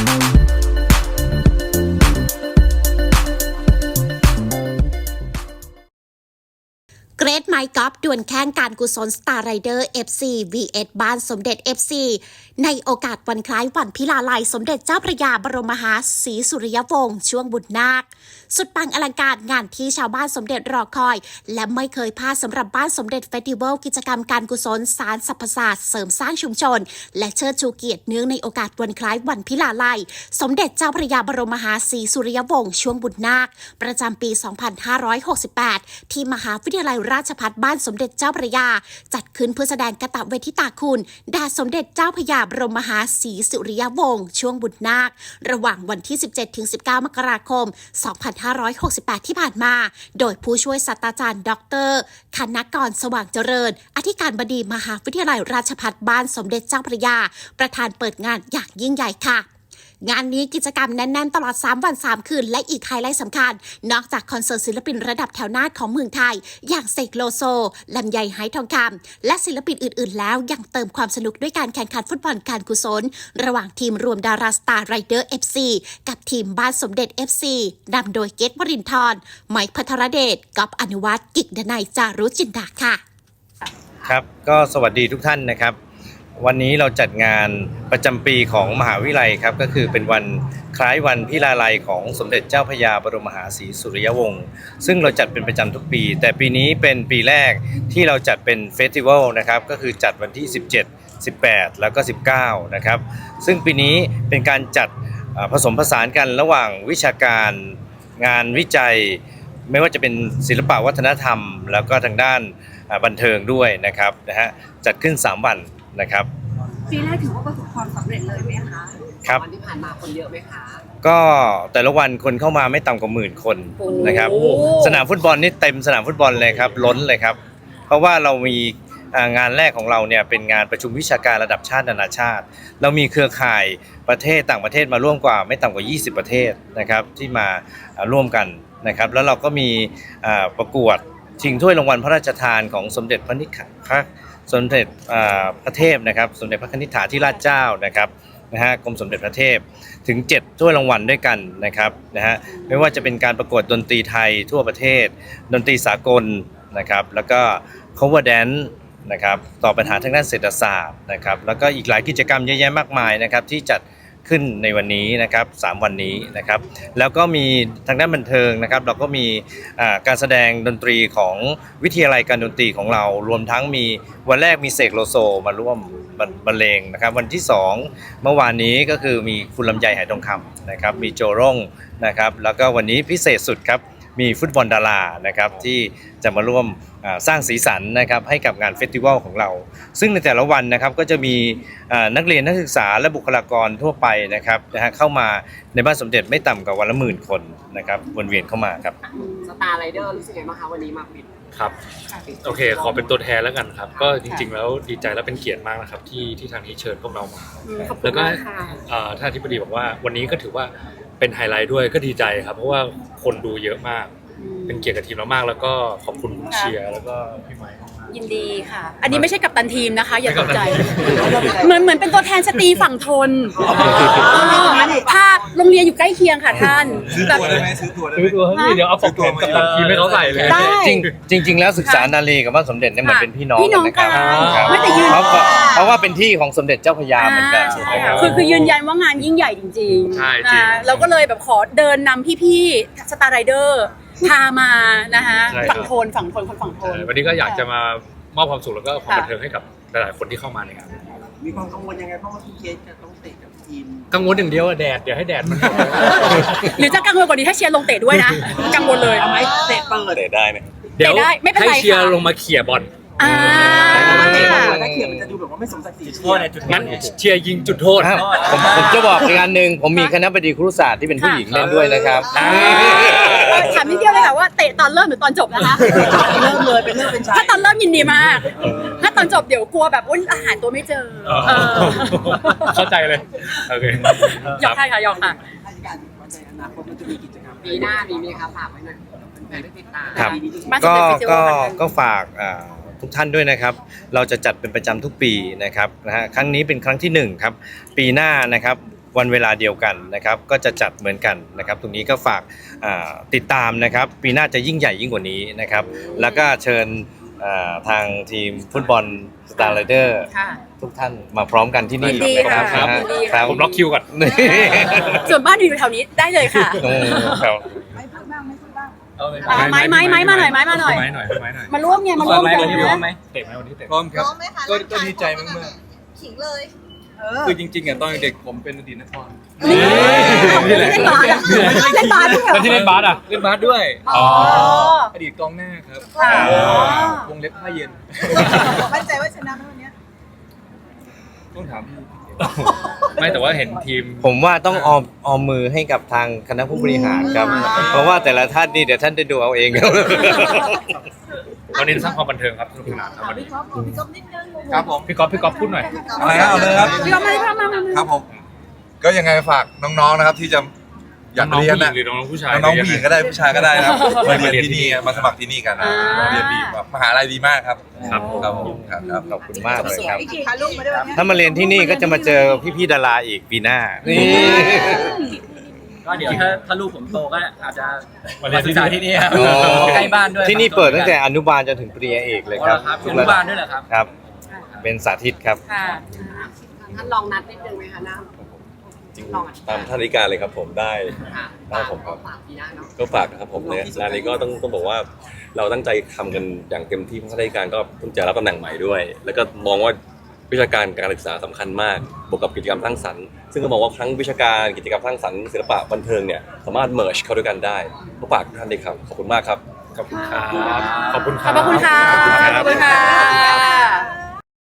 เไมค์กอล์ฟดวลแข่งการกุศลสตาร์ไรเดอร์ FC vs บ้านสมเด็จ FC ในโอกาสวันคล้ายวันพิลาลัยสมเด็จเจ้าพระยาบรมมหาศรีสุริยวงศ์ช่วงบุญนาค สุดปังอลังการงานที่ชาวบ้านสมเด็จรอคอย และไม่เคยพลาดสำหรับบ้านสมเด็จเฟสติวัลกิจกรรมการกุศลสารสรรพศาสตร์เสริมสร้างชุมชน และเชิดชูเกียรติเนื่องในโอกาสวันคล้ายวันพิลาลัย สมเด็จเจ้าพระยาบรมมหาศรีสุริยวงศ์ช่วงบุญนาค ประจำปี 2568 ที่มหาวิทยาลัยราชภัฏบ้านสมเด็จเจ้าพระยา จัดขึ้นเพื่อแสดงกระตเวทิตาคุณแด่สมเด็จเจ้าพระยาบรมมหาศรีสุริยวงศ์ช่วงบุญนาค ระหว่างวันที่ 17-19 มกราคม 2568 ที่ผ่านมา โดยผู้ช่วยศาสตราจารย์ ดรคณกรสว่างเจริญ อธิการบดีมหาวิทยาลัยราชภัฏบ้านสมเด็จเจ้าพระยา ประธานเปิดงานอย่างยิ่งใหญ่ค่ะ งานนี้กิจกรรมแน่นๆ ตลอด 3 วัน 3 คืน และอีกไฮไลท์สำคัญ นอกจากคอนเสิร์ตศิลปินระดับแถวหน้าของเมืองไทย อย่างเสกโลโซลำไยไฮทองคำและศิลปินอื่น ๆ แล้วยังเติมความสนุกด้วยการแข่งขันฟุตบอลการกุศล ระหว่างทีมรวมดาราสตาร์ไรเดอร์ FC กับทีมบ้านสมเด็จ FC นำโดยเกตวรินทร์ไมค์พัทรเดชก๊อฟอนุวัฒน์กิกดนัยจารุจินดาค่ะ ครับ ก็สวัสดีทุกท่านนะครับ วันนี้เราจัดงานประจำปีของมหาวิทยาลัยครับก็คือเป็นวันคล้ายวันพิลาลัยของสมเด็จเจ้าพระยาบรมมหาศรีสุริยวงศ์ซึ่งเราจัดเป็นประจำทุกปี แต่ปีนี้เป็นปีแรกที่เราจัดเป็นเฟสติวัลนะครับก็คือจัดวันที่ 17 18 แล้วก็ 19 นะครับ ซึ่งปีนี้เป็นการจัดผสมผสานกันระหว่างวิชาการงานวิจัย ไม่ว่าจะเป็นศิลปะวัฒนธรรม แล้วก็ทางด้านบันเทิงด้วยนะครับนะฮะจัดขึ้น 3 วัน นะครับ ปีแรกถือว่าประสบความสำเร็จเลยไหมคะครับ วันที่ผ่านมาคนเยอะไหมคะ ก็แต่ละวันคนเข้ามาไม่ต่ำกว่าหมื่นคนนะครับ โอ้ สนามฟุตบอลนี่เต็มสนามฟุตบอลเลยครับล้นเลยครับ เพราะว่าเรามีอ่างานแรกของเราเนี่ยเป็นงานประชุมวิชาการระดับชาตินานาชาติ เรามีเครือข่ายประเทศต่างประเทศมาร่วมกว่าไม่ต่ำกว่า 20 ประเทศนะครับที่มาอ่าร่วมกันนะครับ แล้วเราก็มีอ่าประกวด ชิงถ้วยรางวัลพระราชทานของสมเด็จพระนิขาพระสมเด็จพระเทพนะครับ สมเด็จพระนิธิถาธิราชเจ้านะครับนะฮะกรมสมเด็จพระเทพถึง7ถ้วยรางวัลด้วยกันนะครับนะฮะไม่ว่าจะเป็นการประกวดดนตรีไทยทั่วประเทศ ดนตรีสากลนะครับ แล้วก็ cover dance นะครับต่อปัญหาทางด้านเศรษฐศาสตร์นะครับ แล้วก็อีกหลายกิจกรรมเยอะแยะมากมายนะครับที่จัด ขึ้นในวันนี้นะครับสามวันนี้นะครับ แล้วก็มีทางด้านบันเทิงนะครับ เราก็มีการแสดงดนตรีของวิทยาลัยการดนตรีของเรา รวมทั้งมีวันแรกมีเสกโลโซมาร่วมบรรบรรเลงนะครับ วันที่สองเมื่อวานนี้ก็คือมีคุณลำไยหายทองคำนะครับ มีโจร่งนะครับ แล้วก็วันนี้พิเศษสุดครับ มีฟุตบอลดารานะครับที่จะมาร่วมอ่าสร้างสีสันนะครับให้กับงานเฟสติวัลของเรา ซึ่งในแต่ละวันนะครับก็จะมีอ่านักเรียนนักศึกษาและบุคลากรทั่วไปนะครับนะฮะเข้ามาในบ้านสมเด็จไม่ต่ำกว่าวันละหมื่นคนนะครับวนเวียนเข้ามาครับสตาร์ไรเดอร์รู้สึกไงบ้างคะวันนี้มาปิดครับโอเค ขอเป็นตัวแทนแล้วกันครับ ก็จริง ๆ แล้วดีใจและเป็นเกียรติมากนะครับที่ที่ทางนี้เชิญพวกเรามาอืมขอบคุแล้ณวก็มากค่ะเอ่อท่านอธิบดีบอกว่าวันนี้ก็ถือว่า เป็นไฮไลท์ด้วยก็ดีใจครับ เพราะว่าคนดูเยอะมาก เป็นเกียรติกับทีมเรามาก แล้วก็ขอบคุณคุณเชียร์แล้วก็พี่ไมค์มาก ยินดีค่ะ อันนี้ไม่ใช่กัปตันทีมนะคะ อย่าตกใจไม่กัปตันทีมเหมือนเหมือนเป็นตัวแทนสตรีฝั่งทนถ้าโรงเรียนอยู่ใกล้เคียงค่ะท่านแบบซื้อตัวนี่เดี๋ยวเอาปกแขนกับตันทีมให้เขาใส่เลยได้จริงจริงๆแล้วศึกษานารีกับบ้านสมเด็จเนี่ยเหมือนเป็นพี่น้องพี่น้องกันนะครับกันครับไม่แต่ยืนเพราะว่าเพราะว่าเป็นที่ของสมเด็จเจ้าพระยาเหมือนกันอ่าใช่นะคค่ะรับคือคือยืนยันว่างานยิ่งใหญ่จริงๆใช่จริงนะเราก็เลยแบบขอเดินนำพี่ๆสตาร์ไรเดอร์ พามานะคะใช่ครับ ฝั่งทนฝั่งทนคนฝั่งทนใช่วันนี้ก็อยากจะมามอบความสุขแล้วก็ความบันเทิงให้กับหลายๆคนที่เข้ามาในงานมีความกังวลยังไงเพราะว่าพี่เคสจะต้องเตะกับทีมกังวลอย่างเดียวอะแดดเดี๋ยวให้แดดมันหรือจะกังวลกว่านี้ถ้าเชียร์ลงเตะด้วยนะกังวลเลยเอาไหมเตะเปิดเตะได้ไหมเดี๋ยวเตะได้ไม่เป็นไรให้เชียร์ค่ะ ลงมาเขี่ยบอล อ่าแต่ว่าเตะเปิดถ้าเขียนมันจะดูแบบว่าไม่สมศักดิ์ศรีโทษในจุด งั้นเชียร์ยิงจุดโทษอะผมผมจะบอกอีกอันหนึ่งผมมีคณะบดีครุศาสตร์ที่เป็นผู้หญิงเล่นด้วยนะครับ อ่าเออ ถามนิดเดียวเลยค่ะว่าเตะตอนเริ่มหรือตอนจบนะคะ เริ่มเลยเป็นเริ่มเป็นชายถ้าตอนเริ่มยินดีมาก ถ้าตอนจบเดี๋ยวกลัวแบบอุ้ยอาหารตัวไม่เจอเออเข้าใจเลย โอเคหยอกค่ะค่ะหยอกค่ะราชการว่าในอนาคตมันจะมีกิจกรรมปีหน้ามีไหมคะฝากไว้หน่อยแฟนๆได้ติดตามครับ มาสก็เด็จเฟสติวัก็ลเหมือนกันก็ฝากอ่าทุกท่านด้วยนะครับ เราจะจัดเป็นประจำทุกปีนะครับนะฮะครั้งนี้เป็นครั้งที่หนึ่งครับ ปีหน้านะครับ วันเวลาเดียวกันนะครับก็จะจัดเหมือนกันนะครับ ตรงนี้ก็ฝากอ่าติดตามนะครับ ปีหน้าจะยิ่งใหญ่ยิ่งกว่านี้นะครับ แล้วก็เชิญอ่าทางทีมฟุตบอลสตาร์ไรเดอร์ค่ะทุกท่านมาพร้อมกันที่นี่ยินดีค่ะรับยินดีคค่ะรับผมล็อกคิวก่อนนี่ส่วนบ้านอยู่แถวนี้ได้เลยค่ะอืมครับเอาไม้ไม้ไม้มาหน่อยไม้มาหน่อยไม้หน่อยไม้หน่อยมาร่วมไงมาร่วมกันนะเตะไหมวันนี้เตะพร้อมครับพร้อมไหมคะก็ร่างก็กายดีใจพร้อมากๆขิงเลย ๆคือจริงๆอะตอนเด็กผมเป็นอดีตนักบอลนี่เล่นบาสอะเล่นบาสด้วยเหรอแล้วที่เล่นบาสอะ เล่นบาสด้วย อ๋อ อดีตกองหน้าครับค่ะวงเล็บผ้าเย็น มั่นใจว่าชนะไหมวันเนี้ยต้องถามพี่ไม่แต่ว่าเห็นทีม ผมว่าต้องออมออมมือให้กับทางคณะผู้บริหารครับ เพราะว่าแต่ละท่านนี่เดี๋ยวท่านได้ดูเอาเองครับ วันนี้สร้างความบันเทิงครับสนุกสนานครับวันนี้พี่ก๊อฟพี่ก๊อฟนิดนึงครับผม พี่ก๊อฟพี่ก๊อฟพูดหน่อย อะไรนะเอาเลยครับ พี่เอามาพี่เอามามามาครับผม ก็ยังไงฝากน้องๆนะครับ ที่จะอยากน้องเรียนผู้หญินะงหรือน้องผู้ชายน้องๆผู้หญิงก็ได้ผู้ชายก็ได้นะครับมาเรียนมาเรียนที่นี่ที่นี่มาสมัครที่นี่กันนะมาเรียนดีแบบมหาลัยดีมากครับครับผม ครับผมครับครับ ขอบคุณมากเลยครับ พาลูกมาด้วยวันเนี้ยถ้ามาเรียนที่นี่ก็จะมาเจอพี่ๆดาราอีกปีหน้านี่ ก็เดี๋ยวถ้าถ้าลูกผมโตก็อาจจะมาเรียนศึกษาที่นี่ครับอ๋อใกล้บ้านด้วยที่นี่เปิดตั้งแต่อนุบาลจนถึงปริญญาเอกเลยอ๋อคเหรรับอครับอนุบาลด้วยเหรอครับ ครับ เป็นสาธิตครับ ค่ะท่านลองนัดนิดนึงไหมคะน้ำลองอะตามท่านริการเลยครับผมได้ค่ะได้ผมครับ ฝากปีหน้าเนาะก็ฝากนะครับผมในร้านนี้ก็ต้องต้องบอกว่าเราตั้งใจทำกันอย่างเต็มที่เพราะท่านริการก็เพิ่งจะรับตำแหน่งใหม่ด้วย แล้วก็มองว่า วิชาการการศึกษาสำคัญมาก บวกกับกิจกรรมสร้างสรรค์ ซึ่งก็มองว่าทั้งวิชาการกิจกรรมสร้างสรรค์ศิลปะบันเทิงเนี่ยสามารถเมิร์ชเข้าด้วยกันได้ก็ฝากทุกท่านเลยครับ ขอบคุณมากครับ ขอบคุณครับ ขอบคุณคขรัอบ บพระคุณค่ะ ขอบคุณค่ะ